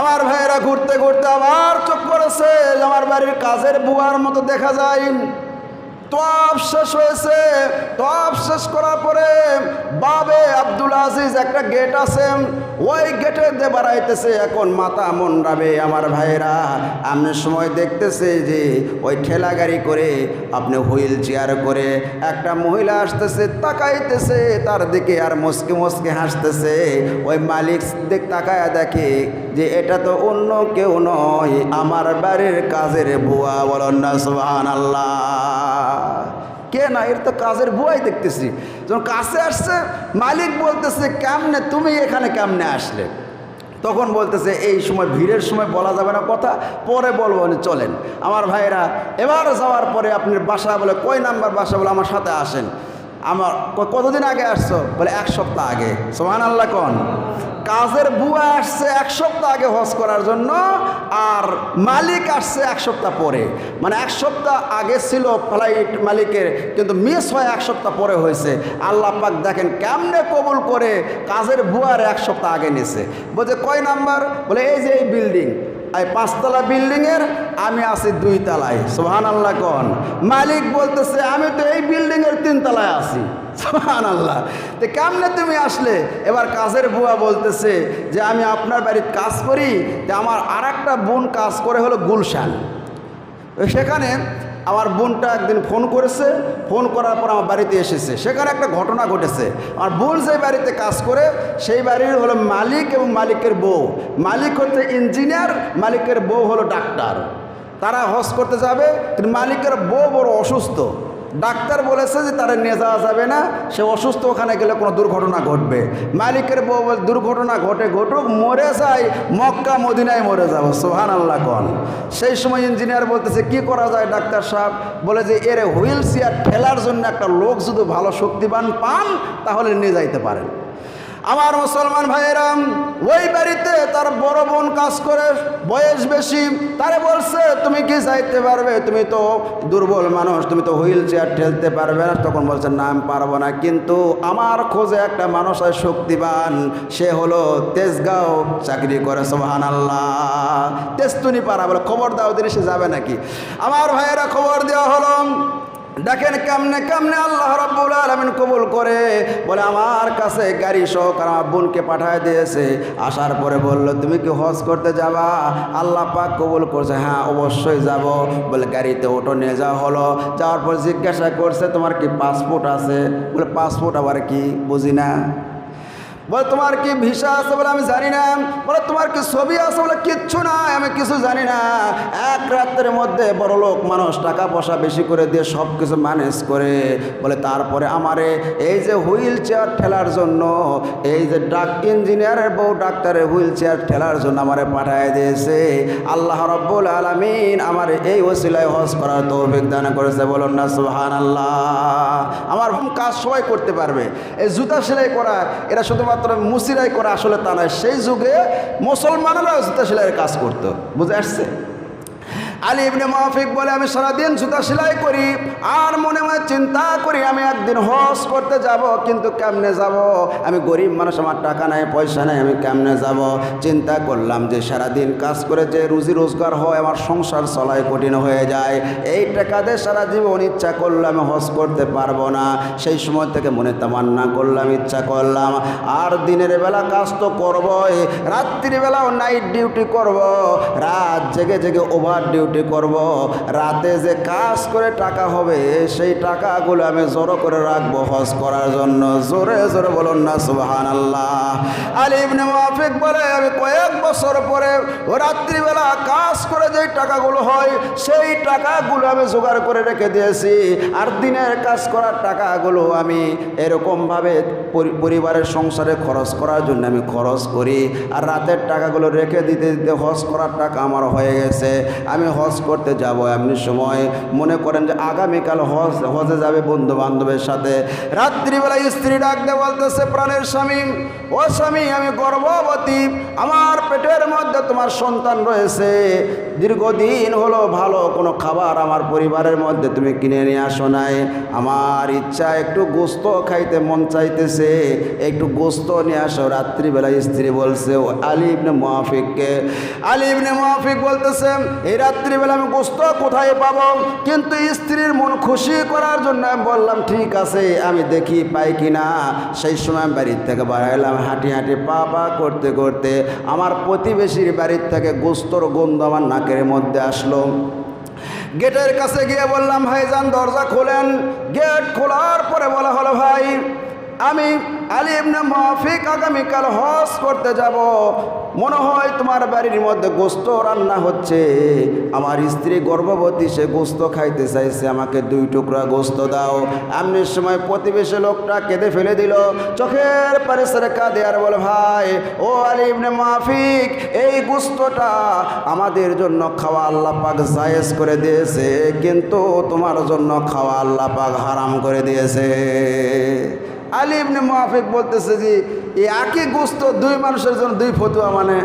আমার ভাইয়েরা ঘুরতে ঘুরতে আবার চোখ পড়েছে আমার বাড়ির কাজের বুয়ার মতো দেখা যায়। তপ শেষ হয়েছে। তপ শেষ করার পরে বাবে আব্দুল আজিজ একটা গেট আছে। ওই গেটে দিয়ে বাড়াইতেছে। এখন মাথা মন্ডাবে আমার ভাইয়েরা। আপনি সময় দেখতেছে যে ওই ঠেলা গাড়ি করে আপনি হুইল চেয়ার করে একটা মহিলা আসতেছে, তাকাইতেছে, তার দিকে আর মুসকে মুসকে হাসতেছে। ওই মালিক দেখ তাকায় দেখে যে এটা তো অন্য কেউ নয়, আমার বাড়ির কাজের বুয়া বলন না সুহান আল্লাহ না, এর তো কাজের বুয়াই দেখতেছি। যখন কাছে আসছে, মালিক বলতেছে, কেমনে, তুমি এখানে কেমনে আসলে? তখন বলতেছে, এই সময়, ভিড়ের সময় বলা যাবে না কথা, পরে বলব চলেন। আমার ভাইয়েরা, এবার যাওয়ার পরে আপনি বাসা বলে, কয় নাম্বার বাসা? বলে, আমার সাথে আসেন। আমার কতদিন আগে আসছো? বলে, এক সপ্তাহ আগে। সোহান আল্লাহ কন। কাজের বুয়া আসছে এক সপ্তাহ আগে হজ করার জন্য, আর মালিক আসছে এক সপ্তাহ পরে। মানে এক সপ্তাহ আগে ছিল ফ্লাইট মালিকের, কিন্তু মিস হয় এক সপ্তাহ পরে হয়েছে। আল্লাহ পাক দেখেন কেমনে কবুল করে কাজের বুয়ার এক সপ্তাহ আগে নিছে। বলছে, কয় নাম্বার? বলে, এই যে এই বিল্ডিং এই পাঁচতলা বিল্ডিংয়ের, আমি আছি দুই তালায় সোহান আল্লাহ কন। মালিক বলতেছে, আমি তো এই বিল্ডিংয়ের তিন তালায় আছি। সোহান আল্লাহ তো কেমনে তুমি আসলে? এবার কাজের বুয়া বলতেছে যে, আমি আপনার বাড়ির কাজ করি। যে আমার আর একটা বোন কাজ করে হলো গুলশান। সেখানে আমার বোনটা একদিন ফোন করেছে, ফোন করার পর আমার বাড়িতে এসেছে। সেখানে একটা ঘটনা ঘটেছে। আমার বোন যে বাড়িতে কাজ করে, সেই বাড়ির হলো মালিক এবং মালিকের বউ। মালিক হচ্ছে ইঞ্জিনিয়ার, মালিকের বউ হলো ডাক্তার। তারা হজ করতে যাবে, কিন্তু মালিকের বউ বড় অসুস্থ। ডাক্তার বলেছে যে তারা নিয়ে যাওয়া যাবে না, সে অসুস্থ ওখানে গেলে কোনো দুর্ঘটনা ঘটবে। মালিকের বউ দুর্ঘটনা ঘটে ঘটুক, মরে যায় মক্কা, মদিনায় মরে যাব। সোহান আল্লাহ কন। সেই সময় ইঞ্জিনিয়ার বলতেছে, কি করা যায় ডাক্তার সাহেব? বলে যে, এর হুইল চেয়ার ঠেলার জন্য একটা লোক যদি ভালো শক্তিবান পান, তাহলে নিয়ে যাইতে পারেন। আমার মুসলমান ভাইয়েরাম, ওই বাড়িতে তার বড় বোন কাজ করে, বয়স বেশি, তারে বলছে, তুমি কি যাইতে পারবে? তুমি তো দুর্বল মানুষ, তুমি তো হুইল চেয়ার ঠেলতে পারবে না। তখন বলছে, না, আমি পারব না। কিন্তু আমার খোঁজে একটা মানুষ হয় শক্তিবান, সে হলো তেজগাঁও, চাকরি করে সোহান আল্লাহ তেস্তুনি পাড়া বলে, খবর দাও দিনে সে যাবে নাকি? আমার ভাইয়েরা খবর দেওয়া হলো দেখেন কেমনে কেমনে আল্লাহ রাব্বুল আলামিন কবুল করে। বলে, আমার কাছে গাড়ি সহকার আমার বোনকে পাঠায় দিয়েছে। আসার পরে বলল, তুমি কি হজ করতে যাবা? আল্লাহ পাক কবুল করছে হ্যাঁ অবশ্যই যাব। বলে, গাড়িতে ওটো নিয়ে যাওয়া হলো। যাওয়ার পর জিজ্ঞাসা করছে, তোমার কি পাসপোর্ট আছে? বলে, পাসপোর্ট আবার কি? বুঝি না। বলে, তোমার কি ভিসা আছে বলে আমি জানি না। বলে, তোমার কি ছবি আছে বলে কিচ্ছু না আমি কিছু জানি না। এক রাত্রের মধ্যে বড় লোক মানুষ টাকা পয়সা বেশি করে দিয়ে সব কিছু ম্যানেজ করে, বলে, তারপরে আমারে এই যে হুইল চেয়ার ঠেলার জন্য, এই যে ডাক ইঞ্জিনিয়ারের বউ ডাক্তারের হুইল চেয়ার ঠেলার জন্য আমারে পাঠায় দিয়েছে। আল্লাহ রব্বুল আলমিন আমার এই ওসিলায় হজ করার তৌফিক দান করেছে। বলুন না সুহান আল্লাহ আমার কাজ সবাই করতে পারবে। এই জুতা সেলাই করা এটা শুধুমাত্র মুসিরাই করা আসলে তা নয় সেই যুগে মুসলমানেরাও জুতা সেলাইয়ের কাজ করতো। বুঝে আসছে? আলী ইবনে মাহফিক বলে, আমি সারাদিন জুতা সেলাই করি আর মনে মনে চিন্তা করি আমি একদিন হজ করতে যাব, কিন্তু কেমনে যাব? আমি গরিব মানুষ, আমার টাকা নাই, পয়সা নাই, আমি কেমনে যাব? চিন্তা করলাম যে সারাদিন কাজ করে যে রুজি রোজগার হয়, আমার সংসার চলাই কঠিন হয়ে যায়। এই টাকা দিয়ে সারা জীবন ইচ্ছা করলাম আমি হজ করতে পারব না। সেই সময় থেকে মনে তামান্না করলাম, ইচ্ছা করলাম, আর দিনের বেলা কাজ তো করবই, রাত্রিবেলাও নাইট ডিউটি করব। রাত জেগে জেগে ওভার ডিউটি করব। রাতে যে কাজ করে টাকা হবে, সেই টাকাগুলো আমি জড়ো করে রাখব হজ করার জন্য। জোরে জোরে বলুন না সুবাহান আল্লাহ আলিবনে মাফিক বলে, আমি কয়েক বছর পরে রাত্রিবেলা কাজ করে যেই টাকাগুলো হয়, সেই টাকাগুলো আমি জোগাড় করে রেখে দিয়েছি। আর দিনের কাজ করার টাকাগুলো আমি এরকমভাবে পরিবারের সংসারে খরচ করার জন্য আমি খরচ করি। আর রাতের টাকাগুলো রেখে দিতে দিতে হজ করার টাকা আমার হয়ে গেছে। আমি হজ করতে যাব। এমনি সময় মনে করেন যে আগামীকাল হজ, হজে যাবে বন্ধু বান্ধবের সাথে। রাত্রিবেলা স্ত্রী ডাকতে বলতেছে, প্রাণের স্বামী, ও স্বামী, আমি গর্ভবতী। আমার পেটের মধ্যে তোমার সন্তান রয়েছে। দীর্ঘদিন হলো ভালো কোনো খাবার আমার পরিবারের মধ্যে তুমি কিনে নিয়ে আসো নাই। আমার ইচ্ছা একটু গোস্ত খাইতে মন চাইতেছে। একটু গোস্ত নিয়ে আসো। রাত্রিবেলা স্ত্রী বলছে, ও আলী ইবনে মুআফিককে। আলী ইবনে মুআফিক বলতেছে, এই রাত্রিবেলা আমি গোস্ত কোথায় পাবো? কিন্তু স্ত্রীর মন খুশি করার জন্য আমি বললাম, ঠিক আছে, আমি দেখি পাই কিনা। সেই সময় বাড়ির থেকে বাড়াইলাম হাঁটি হাঁটি পা পা করতে করতে আমার প্রতিবেশীর বাড়ির থেকে গোস্তর গন্ধ আমার নাকের মধ্যে আসলো। গেটের কাছে গিয়ে বললাম, ভাইজান, দরজা খোলেন। গেট খোলার পরে বলা হলো, ভাই, আমি আলী ইবনে মাফিক আগামীকাল হজ করতে যাব। মনে হয় তোমার বাড়ির মধ্যে গোস্ত রান্না হচ্ছে। আমার স্ত্রী গর্ভবতী, সে গোস্ত খাইতে চাইছে, আমাকে দুই টুকরা গোস্ত দাও। এমনির সময় প্রতিবেশী লোকটা কেঁদে ফেলে দিল। চোখের পারে সেরে কাঁদে আর বলে, ভাই, ও আলী ইবনে মাফিক এই গোস্তটা আমাদের জন্য খাওয়া আল্লাহ পাক জায়েজ করে দিয়েছে, কিন্তু তোমার জন্য খাওয়া আল্লাহ পাক হারাম করে দিয়েছে। আলী ইবনে মুআফিক বলতেছে যে এই একই গোস্ত দুই মানুষের জন্য দুই ফতুয়া মানে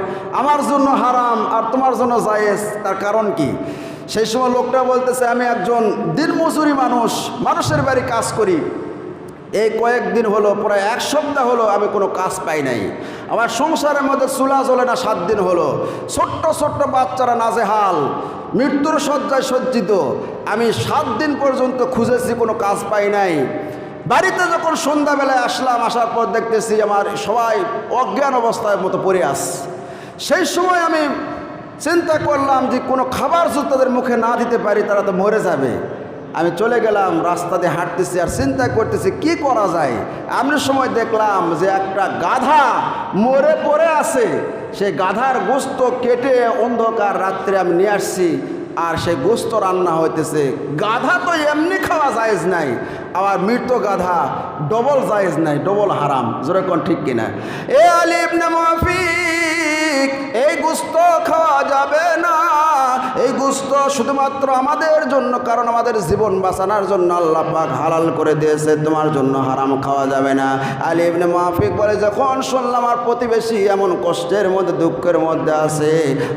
আমার জন্য হারাম আর তোমার জন্য জায়েজ, তার কারণ কি? সেই সময় লোকটা বলতেছে, আমি একজন দিনমজুরি মানুষ, মানুষের বাড়ি কাজ করি। এই কয়েকদিন হলো, প্রায় এক সপ্তাহ হলো আমি কোনো কাজ পাই নাই। আমার সংসারের মধ্যে চুলা জ্বলে না, সাত দিন হলো। ছোট্ট ছোট্ট বাচ্চারা নাজেহাল, মৃত্যুর শয্যায় সজ্জিত। আমি সাত দিন পর্যন্ত খুঁজেছি, কোনো কাজ পাই নাই। বাড়িতে যখন সন্ধ্যাবেলায় আসলাম, আসার পর দেখতেছি আমার সবাই অজ্ঞান অবস্থার মতো পড়ে আস সেই সময় আমি চিন্তা করলাম যে কোনো খাবার যদি তাদের মুখে না দিতে পারি, তারা তো মরে যাবে। আমি চলে গেলাম, রাস্তা দিয়ে হাঁটতেছি আর চিন্তা করতেছি, কি করা যায়? এমন সময় দেখলাম যে একটা গাধা মরে পড়ে আছে। সেই গাধার গোস্ত কেটে অন্ধকার রাত্রে আমি নিয়ে আসছি, আর সেই গোস্ত রান্না হইতেছে। গাধা তো এমনি খাওয়া যায় নাই। আবার মৃত গাধা ডবল জায়েজ নাই, ডবল হারাম। জোরে কোন ঠিক কিনা? এ আলিব না মাফিক, এই গুস্ত খাওয়া যাবে না। এই গুস্ত শুধুমাত্র আমাদের জন্য, কারণ আমাদের জীবন বাঁচানোর জন্য আল্লাহ পাক হালাল করে দিয়েছে, তোমার জন্য হারাম খাওয়া যাবে না। আলী ইবনে মাফিক বলে, যখন শুনলাম আমার প্রতিবেশী এমন কষ্টের মধ্যে, দুঃখের মধ্যে আছে,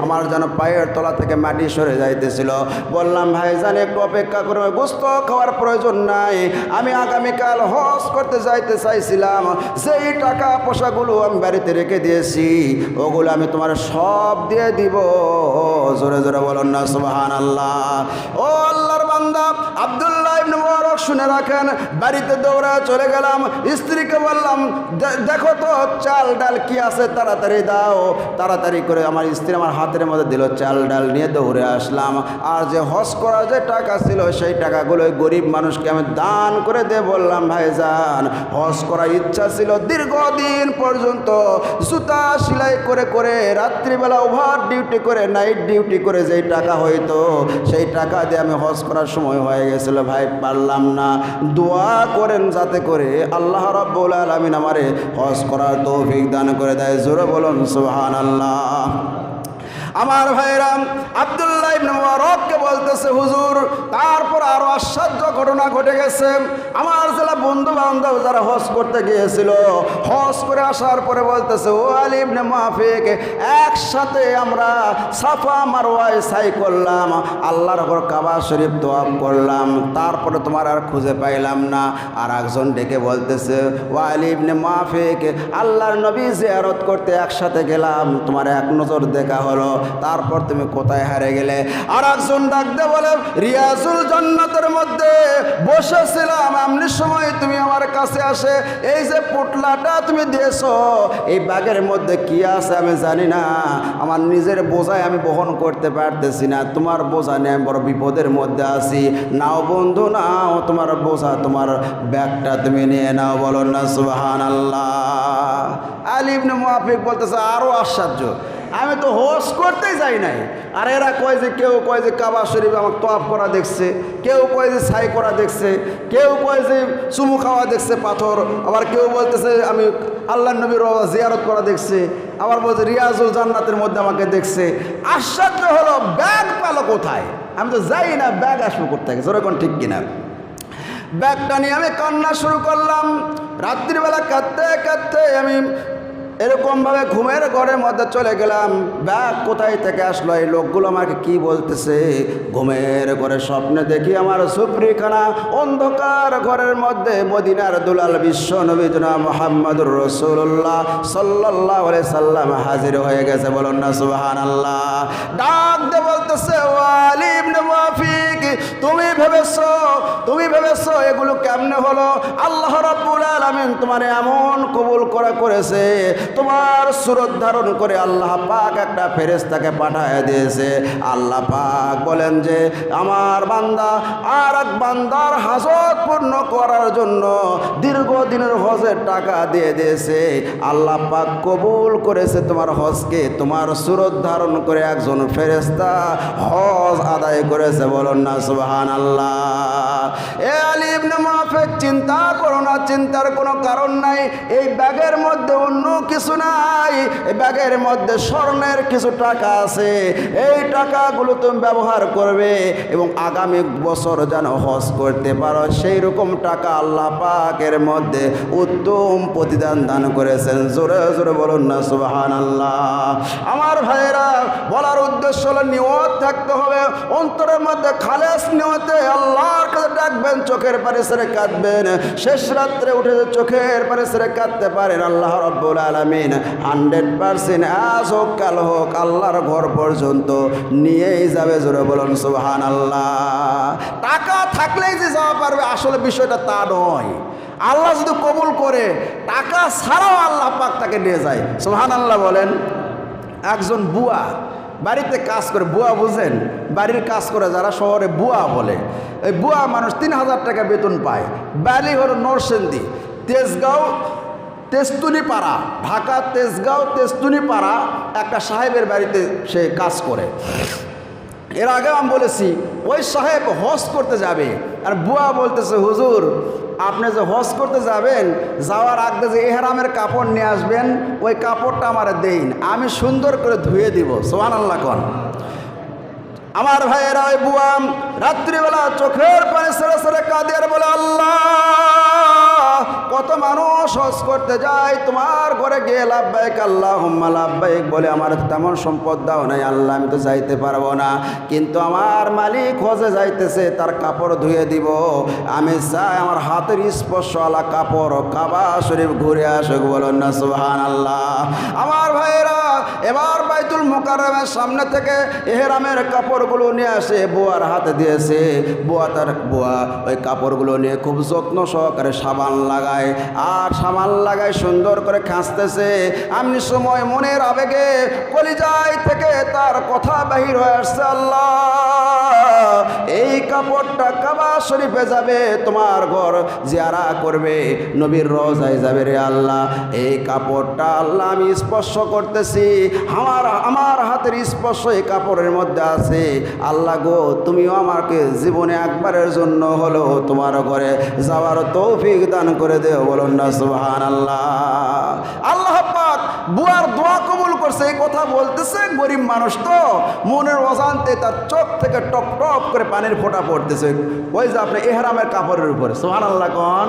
আমার যেন পায়ের তলা থেকে মাটি সরে যাইতেছিল। বললাম ভাই ভাইজান, একটু অপেক্ষা করে, গোস্ত খাওয়ার প্রয়োজন নাই। আমি আগামীকাল হজ করতে যাইতে চাইছিলাম সেই টাকা পয়সাগুলো আমি বাড়িতে রেখে দিয়েছি, ওগুলো আমি তোমার সব দিয়ে দিব। জোরে জোরে বলুন না সুবাহান আল্লাহ ও আল্লাহর বান্দা, আব্দুল্লাহ শুনে রাখেন, বাড়িতে দৌড়া চলে গেলাম, স্ত্রীকে বললাম দেখো তো, চাল ডাল কি আছে, তাড়াতাড়ি দাও। তাড়াতাড়ি করে আমার স্ত্রী আমার হাতের মধ্যে দিল চাল ডাল নিয়ে দৌড়ে আসলাম। আর যে হজ করা যে টাকা ছিল, সেই টাকাগুলো গরিব মানুষকে আমি দান করে দিয়ে বললাম ভাই ভাইজান, হজ করার ইচ্ছা ছিল দীর্ঘদিন পর্যন্ত। জুতা সেলাই করে করে রাত্রিবেলা ওভার ডিউটি করে, নাইট ডিউটি করে যেই টাকা হইতো, সেই টাকা দিয়ে আমি হজ করার সময় হয়ে গেছিল। ভাই, পারলাম না, দোয়া করেন যাতে করে আল্লাহ রব্বুল আলমিন আমারে হজ করার তৌফিক দান করে দেয়। জোরে বলুন সুহান আল্লাহ আমার ভাইরাম আবদুল্লাহ ইবনে মুবারককে বলতেছে, হুজুর, তারপর আরও আশ্চর্য ঘটনা ঘটে গেছে। আমার জেলা বন্ধু বান্ধব যারা হজ করতে গিয়েছিল, হজ করে আসার পরে বলতেছে, ও আলী ইবনে মাহফিক একসাথে আমরা সাফা মারওয়ায় সাই করলাম, আল্লাহর ঘর কাবা শরীফ দোয়াব করলাম, তারপরে তোমার আর খুঁজে পাইলাম না। আর একজন ডেকে বলতেছে, ও আলী ইবনে মাহফিক আল্লাহর নবী জিয়ারত করতে একসাথে গেলাম, তোমার এক নজর দেখা হলো। তারপর তুমি কোথায় হারে গেলে? আর একজন ডাকতে বলে, রিয়াজুল জান্নাতের মধ্যে বসেছিলাম, এমনি সময় তুমি আমার কাছে আসে, এই যে পুটলাটা তুমি দিয়েছ, এই ব্যাগের মধ্যে কি আছে আমি জানি না। আমার নিজের বোঝায় আমি বহন করতে পারতেছি না, তোমার বোঝা নিয়ে আমি বড় বিপদের মধ্যে আছি। নাও বন্ধু, নাও, তোমার বোঝা, তোমার ব্যাগটা তুমি নিয়ে নাও বলো না সুবাহান আল্লাহ আলিবনে মুআফিক বলতেছে আরও আশ্চর্য আমি তো হোস করতেই যাই নাই। আর এরা কয় যে কেউ কয় যে কাবা শরীফ আমাকে তফ করা দেখছে, কেউ কয় যে ছাই করা দেখছে, কেউ কয় যে চুমু খাওয়া দেখছে পাথর, আবার কেউ বলতেছে আমি আল্লাহ নবীর জিয়ারত করা দেখছে, আবার বলছে রিয়াজুল জান্নাতের মধ্যে আমাকে দেখছে। আশ্চর্য হলো, ব্যাগ পালো কোথায়? আমি তো যাই না, ব্যাগ আসব করতে যেরকম ঠিক কিনা? ব্যাগটা নিয়ে আমি কান্না শুরু করলাম। রাত্রিবেলা কাঁদতে কাঁদতে আমি এরকমভাবে ঘুমের ঘরের মধ্যে চলে গেলাম। ব্যাগ কোথায় থেকে আসলো? এই লোকগুলো আমাকে কি বলতেছে? ঘুমের ঘরে স্বপ্নে দেখি আমার সুপ্রিখানা অন্ধকার ঘরের মধ্যে মদিনার দুলাল বিশ্ব নবীজনা মোহাম্মদুর রসুল্লাহ সাল্লাহ সাল্লাম হাজির হয়ে গেছে। বলুন না সুবাহান আল্লাহ ডাক দে বলতেছে ওয়ালিম মাফিক তুমি ভেবেছো তুমি ভেবেছো এগুলো কেমনে হলো? আল্লাহ রাব্বুল আলামিন তোমার এমন কবুল করা করেছে তোমার সুরত ধারণ করে আল্লাহ পাক একটা ফেরেশতাকে পাঠায় দিয়েছে। আল্লাহ পাক বলেন যে, আমার বান্দা আর এক বান্দার হাজত পূর্ণ করার জন্য দীর্ঘদিনের হজের টাকা দিয়ে দিয়েছে। আল্লাহ পাক কবুল করেছে তোমার হজকে। তোমার সুরত ধারণ করে একজন ফেরেশতা হজ আদায় করেছে। বলুন না সুবহান আল্লাহ এ আলিম মাফেক চিন্তা করো না, চিন্তার কোনো কারণ নাই। এই ব্যাগের মধ্যে অন্য কিছু নাই এই ব্যাগের মধ্যে স্বর্ণের কিছু টাকা আছে। এই টাকাগুলো তুমি ব্যবহার করবে এবং আগামী বছর যেন হজ করতে পারো। সেই রকম টাকা আল্লাহ পাকের মধ্যে উত্তম প্রতিদান দান করেছেন। জোরে জোরে বলুন না সুবাহান আল্লাহ আমার ভাইয়েরা, বলার উদ্দেশ্য হলো নিয়ত থাকতে হবে। অন্তরের মধ্যে খালেস নিয়তে আল্লাহর কাছে ডাকবেন, চোখের পারে সেরে কাঁদবেন। শেষ রাত্রে উঠে চোখের পারে সেরে কাঁদতে পারেন, আল্লাহ রব্বুল আলমিন হান্ড্রেড পার্সেন্ট আজ হোক, কাল হোক, আল্লাহর ঘর পর্যন্ত নিয়েই যাবে, জোরে বলুন সুবহান আল্লাহ টাকা থাকলেই যে যাওয়া পারবে, আসলে বিষয়টা তা নয়। আল্লাহ যদি কবুল করে, টাকা ছাড়াও আল্লাহ পাক তাকে নিয়ে যায়। সুবহান আল্লাহ বলেন, একজন বুয়া বাড়িতে কাজ করে, বুয়া বুঝেন, বাড়ির কাজ করে যারা শহরে বুয়া বলে, এই বুয়া মানুষ তিন হাজার টাকা বেতন পায়। বালি হলো নরসেন্দি তেজগাঁও তেস্তুনি পাড়া ঢাকা, তেজগাঁও তেস্তুনি পাড়া একটা সাহেবের বাড়িতে সে কাজ করে। এর আগে আমি বলেছি, ওই সাহেব হজ করতে যাবে। আর বুয়া বলতেছে, হুজুর, আপনি যে হজ করতে যাবেন, যাওয়ার আগে যে এহরামের কাপড় নিয়ে আসবেন, ওই কাপড়টা আমার দেইন, আমি সুন্দর করে ধুয়ে দিব। সোহান আল্লাহ কন। আমার ভাইয়েরা, ওই বুয়াম রাত্রিবেলা চোখের পানি সেরে সেরে কাঁদে আর বলে, আল্লাহ! কত মানুষ হজ করতে যায়, তোমার ঘরে গিয়ে লাভবাহিক আল্লাহ হুম্মা লাভবাহিক বলে, আমার তেমন সম্পদ দাও নাই, আল্লাহ, আমি তো যাইতে পারব না। কিন্তু আমার মালিক হজে যাইতেছে, তার কাপড় ধুয়ে দিব। আমি চাই আমার হাতের স্পর্শ আলা কাপড় কাবা শরীফ ঘুরে আসুক, বলুন না সুহান আল্লাহ আমার ভাইয়েরা এবার বাইতুল মোকারমের সামনে থেকে এহেরামের কাপড়গুলো নিয়ে আসে বুয়ার হাতে দিয়েছে। বুয়া তার বুয়া, ওই কাপড়গুলো নিয়ে খুব যত্ন সহকারে সাবান লাগায় আর সাবান লাগায় সুন্দর করে খাঁচতেছে। এমনি সময় মনের আবেগে কলিজাই থেকে তার কথা বাহির হয়ে আসছে, আল্লাহ। এই কাপড়টা কাবা শরীফে যাবে, তোমার ঘর জিয়ারা করবে, নবীর রোজায় যাবে রে আল্লাহ। এই কাপড়টা আল্লাহ আমি স্পর্শ করতেছি। আমার আমার হাতের স্পর্শ এই কাপড়ের মধ্যে আছে। আল্লাহ গো, তুমিও আমাকে জীবনে একবারের জন্য হলো তোমার ঘরে যাওয়ার তৌফিক দান করে দেও, বলুন না সুবহান আল্লাহ আল্লাহ বুয়ার দোয়া কবুল করছে, এই কথা বলতেছে, গরিব মানুষ তো, মনের অজান্তে তার চোখ থেকে টপ টপ করে পানির ফোঁটা পড়তেছে। ওই যে আপনি এহরামের কাপড়ের উপরে সোহান আল্লাহ কন।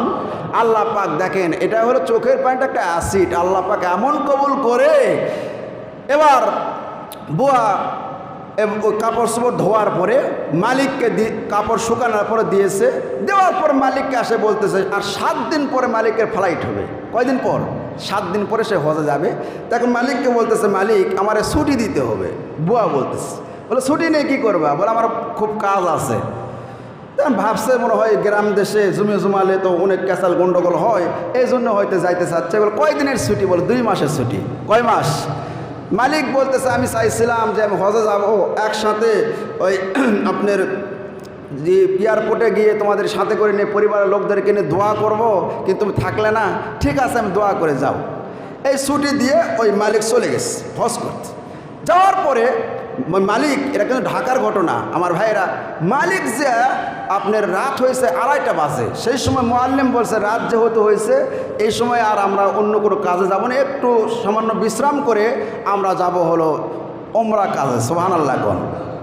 আল্লাহ পাক দেখেন, এটা হলো চোখের পানিটা একটা অ্যাসিড, আল্লাহ পাক এমন কবুল করে এবার বুয়া ওই কাপড় চোপড় ধোয়ার পরে মালিককে কাপড় শুকানোর পরে দিয়েছে। দেওয়ার পর মালিককে আসে বলতেছে, আর সাত দিন পরে মালিকের ফ্লাইট হবে। কয়দিন পর? সাত দিন পরে সে হজে যাবে। তখন মালিককে বলতেছে, মালিক, আমার ছুটি দিতে হবে। বুয়া বলতেছে, বলে, ছুটি নিয়ে কী করবা? বলে, আমার খুব কাজ আছে। ভাবছে, মনে হয় গ্রাম দেশে জুমে জুমালে তো অনেক ক্যাসাল গন্ডগোল হয় এই জন্য হয়তো যাইতে চাচ্ছে। বলে, কয়দিনের ছুটি? বলে, দুই মাসের ছুটি। কয় মাস? মালিক বলতেছে, আমি চাইছিলাম যে আমি হজে যাব। একসাথে ওই আপনার যে এয়ারপোর্টে গিয়ে তোমাদের সাথে করে নিয়ে পরিবারের লোকদেরকে নিয়ে দোয়া করব, কিন্তু থাকলে না। ঠিক আছে, আমি দোয়া করে যাও এই ছুটি দিয়ে ওই মালিক চলে গেছে হজ করতে। যাওয়ার পরে মালিক, এটা কিন্তু ঢাকার ঘটনা। আমার ভাইরা মালিক যে আপনার রাত হয়েছে আড়াইটা বাজে। সেই সময় মোয়াল্লিম বলছে, রাত যেহেতু হয়েছে, এই সময় আর আমরা অন্য কোনো কাজে যাব না। একটু সামান্য বিশ্রাম করে আমরা যাব হলো ওমরা কাজে। সোহান আল্লাহ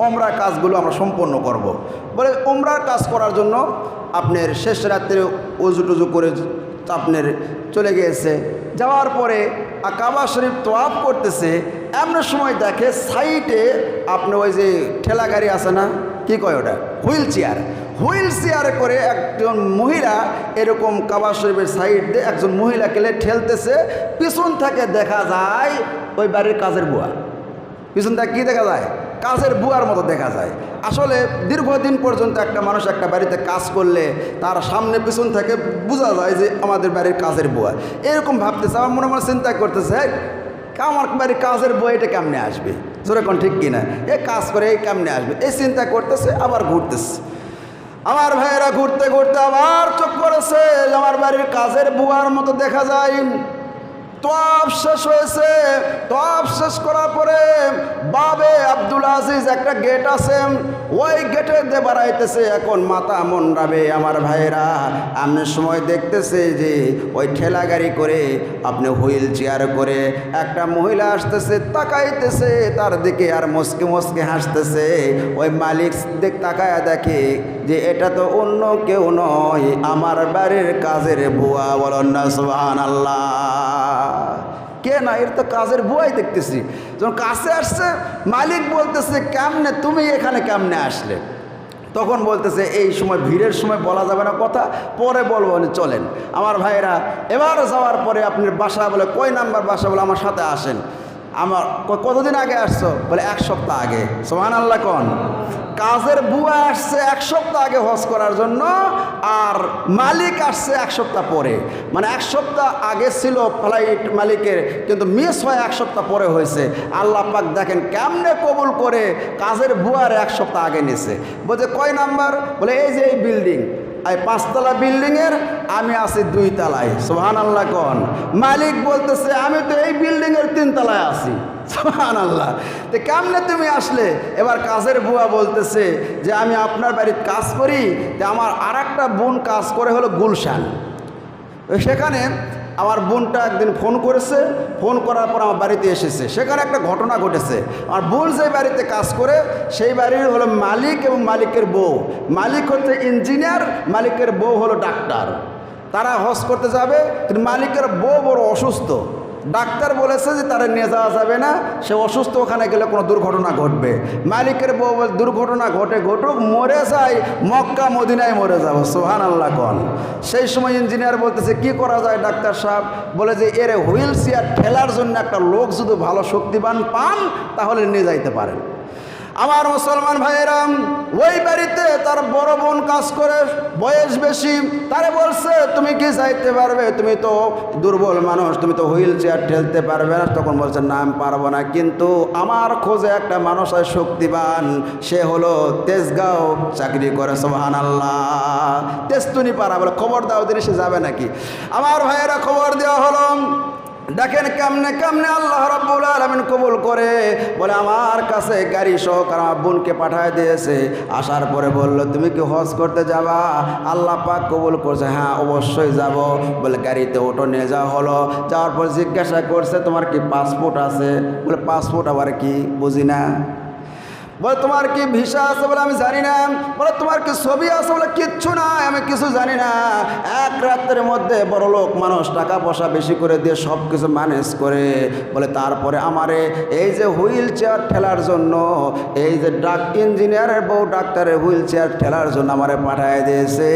ওমরা কাজগুলো আমরা সম্পন্ন করব। বলে ওমরার কাজ করার জন্য আপনার শেষ রাত্রে উজু টুজু করে আপনার চলে গিয়েছে। যাওয়ার পরে কাবা শরীফ তোয়াব করতেছে, এমন সময় দেখে সাইডে, আপনি ওই যে ঠেলা গাড়ি আছে না, কি কয় ওটা? Wheel chair. হুইল চেয়ারে করে একজন মহিলা এরকম কাবা শরীফের সাইড দিয়ে একজন মহিলাকে ঠেলতেছে, পিছন থেকে দেখা যায় ওই বাড়ির কাজের বুয়া। পিছন থেকে কী দেখা যায়? কাজের বুয়ার মতো দেখা যায়। আসলে দীর্ঘদিন পর্যন্ত একটা মানুষ একটা বাড়িতে কাজ করলে তার সামনে পিছন থেকে বোঝা যায় যে আমাদের বাড়ির কাজের বুয়া। এরকম ভাবতেছে আমার মনে মনে চিন্তা করতেছে "এই, আমার বাড়ির কাজের বুয়া এটা কেমনে আসবে? জোরে কোন ঠিক কিনা? এ কাজ করে এই কেমনে আসবে? এই চিন্তা করতেছে আবার ঘুরতেছে। আমার ভাইয়েরা ঘুরতে ঘুরতে আবার চোখ পড়েছে আমার বাড়ির কাজের বুয়ার মতো দেখা যায়। তপ শেষ হয়েছে। তপ শেষ করার পরে বাবে আব্দুল আজিজ একটা গেট আছে ওই গেটে দিয়ে বাড়াইতেছে, এখন মাথা মন্ডাবে আমার ভাইয়েরা। আপনি সময় দেখতেছে যে ওই ঠেলা গাড়ি করে আপনি হুইল চেয়ার করে একটা মহিলা আসতেছে, তাকাইতেছে, তার দিকে আর মুসকে মুসকে হাসতেছে। ওই মালিক দেখ, তাকায় দেখে যে এটা তো অন্য কেউ নয়, আমার বাড়ির কাজের বুয়া বলন না সুবহান আল্লাহ কে না? এর তো কাজের বুয়াই দেখতেছি। যখন কাছে আসছে, মালিক বলতেছে, কেমনে তুমি এখানে কেমনে আসলে? তখন বলতেছে, এই সময় ভিড়ের সময় বলা যাবে না কথা, পরে বলব চলেন। আমার ভাইরা এবার যাওয়ার পরে আপনার বাসা বলে, কয় নাম্বার বাসা বলে আমার সাথে আসেন? আমার কতদিন আগে আসছো? বলে, এক সপ্তাহ আগে। সোহান আল্লাহ কন? কাজের বুয়া আসছে এক সপ্তাহ আগে হজ করার জন্য, আর মালিক আসছে এক সপ্তাহ পরে। মানে এক সপ্তাহ আগে ছিল ফ্লাইট মালিকের, কিন্তু মিস হয় এক সপ্তাহ পরে হয়েছে। আল্লাহ পাক দেখেন কেমনে কবুল করে কাজের বুয়ার এক সপ্তাহ আগে নিছে। বলছে, কয় নাম্বার? বলে, এই যে এই বিল্ডিং এই পাঁচতলা বিল্ডিংয়ের, আমি আছি দুই তলায় সোহান আল্লাহ কন? মালিক বলতেছে, আমি তো এই বিল্ডিংয়ের তিন তলায় আছি। সোহান আল্লাহ তো কেমনে তুমি আসলে? এবার কাজের বুয়া বলতেছে যে, আমি আপনার বাড়ির কাজ করি যে আমার আর একটা বোন কাজ করে হলো গুলশান। সেখানে আমার বোনটা একদিন ফোন করেছে, ফোন করার পর আমার বাড়িতে এসেছে। সেখানে একটা ঘটনা ঘটেছে। আমার বোন যে বাড়িতে কাজ করে, সেই বাড়ির হলো মালিক এবং মালিকের বউ। মালিক হচ্ছে ইঞ্জিনিয়ার, মালিকের বউ হলো ডাক্তার। তারা হজ করতে যাবে, কিন্তু মালিকের বউ বড় অসুস্থ। ডাক্তার বলেছে যে তারা নিয়ে যাওয়া যাবে না, সে অসুস্থ, ওখানে গেলে কোনো দুর্ঘটনা ঘটবে। মালিকের বউ দুর্ঘটনা ঘটে ঘটুক, মরে যায় মক্কা, মদিনায় মরে যাব। সোহান আল্লাহ কন। সেই সময় ইঞ্জিনিয়ার বলতেছে, কি করা যায় ডাক্তার সাহেব? বলে যে, এর হুইল চেয়ার ঠেলার জন্য একটা লোক যদি ভালো শক্তিবান পান, তাহলে নিয়ে যাইতে পারেন। আমার মুসলমান ভাইয়েরাম, ওই বাড়িতে তার বড় বোন কাজ করে, বয়স বেশি, তারে বলছে, তুমি কি যাইতে পারবে? তুমি তো দুর্বল মানুষ, তুমি তো হুইল চেয়ার ঠেলতে পারবে না। তখন বলছে, না, আমি পারব না। কিন্তু আমার খোঁজে একটা মানুষ হয় শক্তিবান সে হলো তেজগাঁও চাকরি করে সোহান আল্লাহ তেস্তুনি পারা বলে খবর দাও দিন সে যাবে নাকি? আমার ভাইয়েরা খবর দেওয়া হলো দেখেন কেমনে কেমনে আল্লাহ রাব্বুল আলামিন কবুল করে। বলে, আমার কাছে গাড়ি সহকার আমার বোনকে পাঠায় দিয়েছে। আসার পরে বলল, তুমি কি হজ করতে যাবা? আল্লাহ পাক কবুল করছে হ্যাঁ অবশ্যই যাব। বলে, গাড়িতে ওটো নিয়ে যাওয়া হলো। যাওয়ার পর জিজ্ঞাসা করছে, তোমার কি পাসপোর্ট আছে? বলে, পাসপোর্ট আবার কি? বুঝি না। বলে, তোমার কি ভিসা আছে বলে আমি জানি না? বলে, তোমার কি ছবি আছে বলে কিচ্ছু নাই, আমি কিছু জানি না। এক রাত্রের মধ্যে বড় লোক মানুষ টাকা পয়সা বেশি করে দিয়ে সব কিছু ম্যানেজ করে বলে, তারপরে আমারে এই যে হুইল চেয়ার ঠেলার জন্য, এই যে ডাক ইঞ্জিনিয়ারের বউ ডাক্তারের হুইল চেয়ার ঠেলার জন্য আমারে পাঠায় দিয়েছে।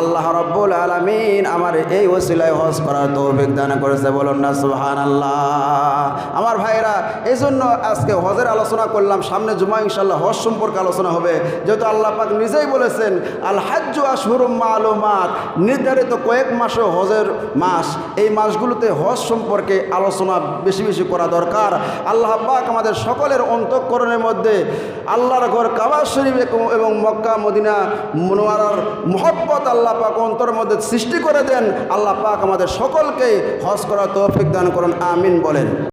আল্লাহ রব্বুল আলমিন আমার এই ওসিলায় হজ করার তৌফিক দান করেছে। বলুন না সুহান আল্লাহ আমার ভাইয়েরা এই জন্য আজকে হজের আলোচনা করলাম, সামনে জুমা ইনশাল্লাহ হজ সম্পর্কে আলোচনা হবে। যেহেতু আল্লাহ পাক নিজেই বলেছেন, আল হাজ্জু আশহুরুম মালুমাত, নির্ধারিত কয়েক মাসে হজের মাস। এই মাসগুলোতে হজ সম্পর্কে আলোচনা বেশি বেশি করা দরকার। আল্লাহ পাক আমাদের সকলের অন্তঃকরণের মধ্যে আল্লাহর ঘর কাবা শরীফ এবং- মক্কা, মদিনা মনোয়ারার মহব্বত আল্লাহ পাক অন্তরের মধ্যে সৃষ্টি করে দেন। আল্লাহ পাক আমাদের সকলকে হজ করার তৌফিক দান করুন, আমিন বলেন।